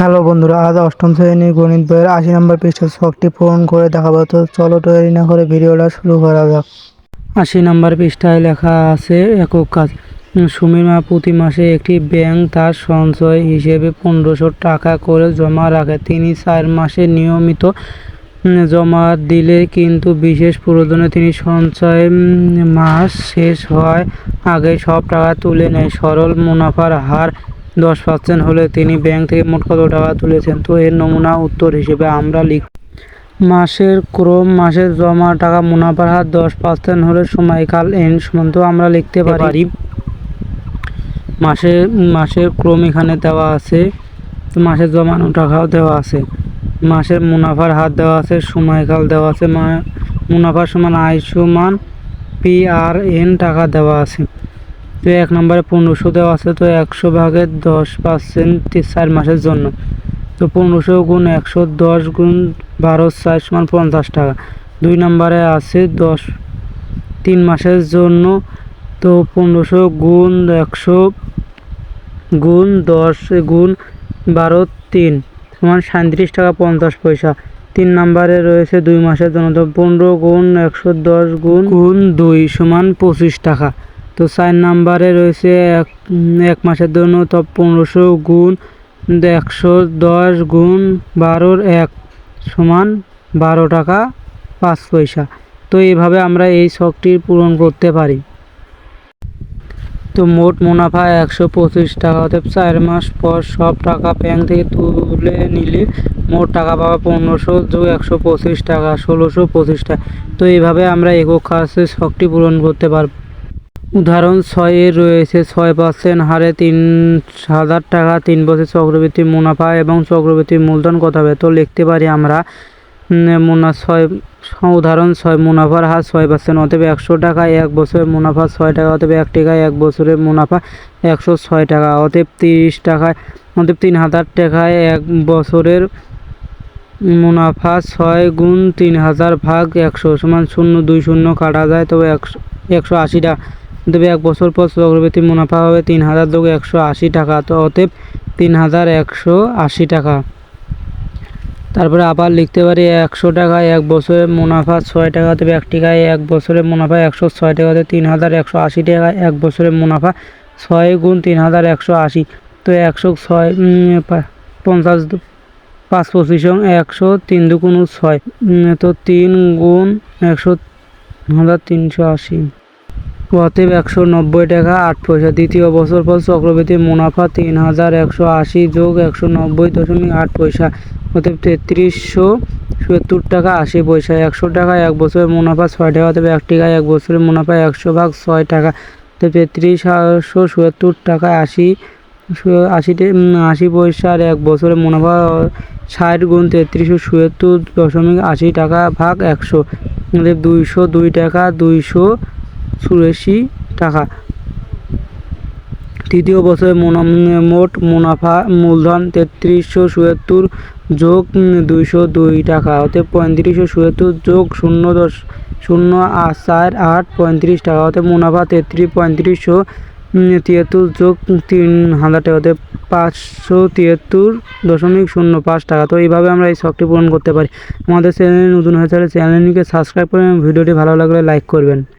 Hello বন্ধুরা আজ অষ্টম শ্রেণির গণিত বইয়ের আশি নম্বর পৃষ্ঠার ছকটি পূরণ করে দেখাবো। তো চলো তৈরি না করে ভিডিওটা শুরু করা যাক। আশি নম্বর পৃষ্ঠায় লেখা আছে একক কাজ। উম, সুমির মা প্রতি মাসে একটি ব্যাংক তার সঞ্চয় হিসেবে পনেরোশো টাকা করে জমা রাখে। তিনি চার মাসে নিয়মিত জমা দিলে কিন্তু বিশেষ প্রয়োজনে তিনি সঞ্চয় মাস শেষ হওয়ার আগে সব টাকা তুলে নেয়। সরল মুনাফার হার দশ পার্সেন্ট হলে তিনি ব্যাংক থেকে মোট কত টাকা তুলেছেন? তো এর নমুনা উত্তর হিসেবে আমরা লিখ মাসের ক্রম মাসের জমা টাকা মুনাফার হার দশ পার্সেন্ট হলে সময়কাল এন সমান তো আমরা লিখতে পারি। মাসে মাসের ক্রম এখানে দেওয়া আছে। তো মাসের জমানো টাকাও দেওয়া আছে। মাসের মুনাফার হার দেওয়া আছে সময়কাল দেওয়া আছে। মুনাফার সমান আয় সমান পি আর এন টাকা দেওয়া আছে। তো এক নম্বরে পনেরোশো দেওয়া আছে, তো একশো ভাগের দশ পার্সেন্ট চার মাসের জন্য। তো পনেরোশো গুণ একশো দশ গুণ বারো চার সমান পঞ্চাশ টাকা। দুই নম্বরে আছে দশ তিন মাসের জন্য, তো পনেরোশো গুণ একশো গুণ দশ গুণ বারো তিন সমান সাঁত্রিশ টাকা পঞ্চাশ পয়সা। তিন নম্বরে রয়েছে দুই মাসের জন্য, তো পনেরো গুণ একশো দশ গুণ গুণ দুই সমান পঁচিশ টাকা। তো চার নাম্বারে রয়েছে এক এক মাসের জন্য তো পনেরোশো গুণ একশো দশ গুণ বারোর এক সমান বারো টাকা পাঁচ পয়সা। তো এইভাবে আমরা এই শখটি পূরণ করতে পারি। তো মোট মুনাফা একশো পঁচিশ টাকা অর্থাৎ চার মাস পর সব টাকা ব্যাংক থেকে তুলে নিলে মোট টাকা পাওয়া পনেরোশো যোগ একশো পঁচিশ টাকা, ষোলোশো পঁচিশ টাকা। তো এইভাবে আমরা একক কাজে ছকটি পূরণ করতে পারব। উদাহরণ ছয়ে রয়েছে, ছয় পার্সেন্ট হারে তিন হাজার টাকা, তিন বছর চক্রবৃত্তি মুনাফা এবং চক্রবৃদ্ধি মূলধন কত হবে? তো লিখতে পারি আমরা মুনা, ছয়, উদাহরণ ছয়, মুনাফার হার ছয় পার্সেন্ট অতএব একশো টাকায় এক বছরের মুনাফা ছয় টাকা অতএব এক টাকায় এক বছরের মুনাফা একশো ছয় টাকা অতএব তিরিশ টাকায় অতএব তিন হাজার টাকায় এক বছরের মুনাফা ছয় গুণ তিন হাজার ভাগ একশো সমান শূন্য দুই শূন্য কাটা যায়, তবে একশো একশো আশি টাকা তবে এক বছর পর চক্রবৃদ্ধি মুনাফা হবে তিন হাজার যোগ একশো আশি টাকা, তো অতএব তিন হাজার একশো আশি টাকা। তারপরে আবার লিখতে পারি একশো টাকায় এক বছরের মুনাফা ছয় টাকা, তবে এক টাকায় এক বছরের মুনাফা একশো ছয় টাকাতে তিন হাজার একশো আশি টাকায় এক বছরের মুনাফা ছয় গুণ তিন হাজার একশো আশি, তো একশো ছয় পঞ্চাশ পাঁচ পঁচিশ একশো তিন দুগুণ ছয় তো তিন গুণ একশো, হাজার তিনশো আশি। অতএব একশো নব্বই টাকা, আট পয়সা। দ্বিতীয় বছর পর চক্রবৃদ্ধি, মুনাফা তিন হাজার একশো আশি যোগ একশো নব্বই দশমিক আট পয়সা। অতএব তেত্রিশশো সত্তর টাকা, আশি পয়সা। একশো টাকা এক বছরের মুনাফা ছয় টাকা, অতএব এক টাকায় এক বছরের মুনাফা একশো ভাগ ছয় টাকা। তো তেত্রিশশো সত্তর টাকা, আশি আশি আশি পয়সা আর এক বছরের মুনাফা ষাট গুণ তেত্রিশশো সত্তর দশমিক আশি টাকা ভাগ একশো। দুইশো দুই টাকা, দুইশো চুরাশি টাকা। তৃতীয় বছরের মুনা- মোট মুনাফা মূলধন তেত্রিশশো সত্তর যোগ দুইশো দুই টাকা। অতএব পঁয়ত্রিশশো সত্তর যোগ শূন্য দশ শূন্য চার আট পঁয়ত্রিশ টাকা। অতএব মুনাফা তেত্রিশ পঁয়ত্রিশশো তিয়াত্তর যোগ তিন হাজার টাকা। অতএব পাঁচশো তিয়াত্তর দশমিক শূন্য পাঁচ টাকা। তো এইভাবে আমরা এই শখটি পূরণ করতে পারি। আমাদের চ্যানেল নতুন হয়ে থাকলে চ্যানেলটিকে সাবস্ক্রাইব করবেন। ভিডিওটি ভালো লাগলে লাইক করবেন।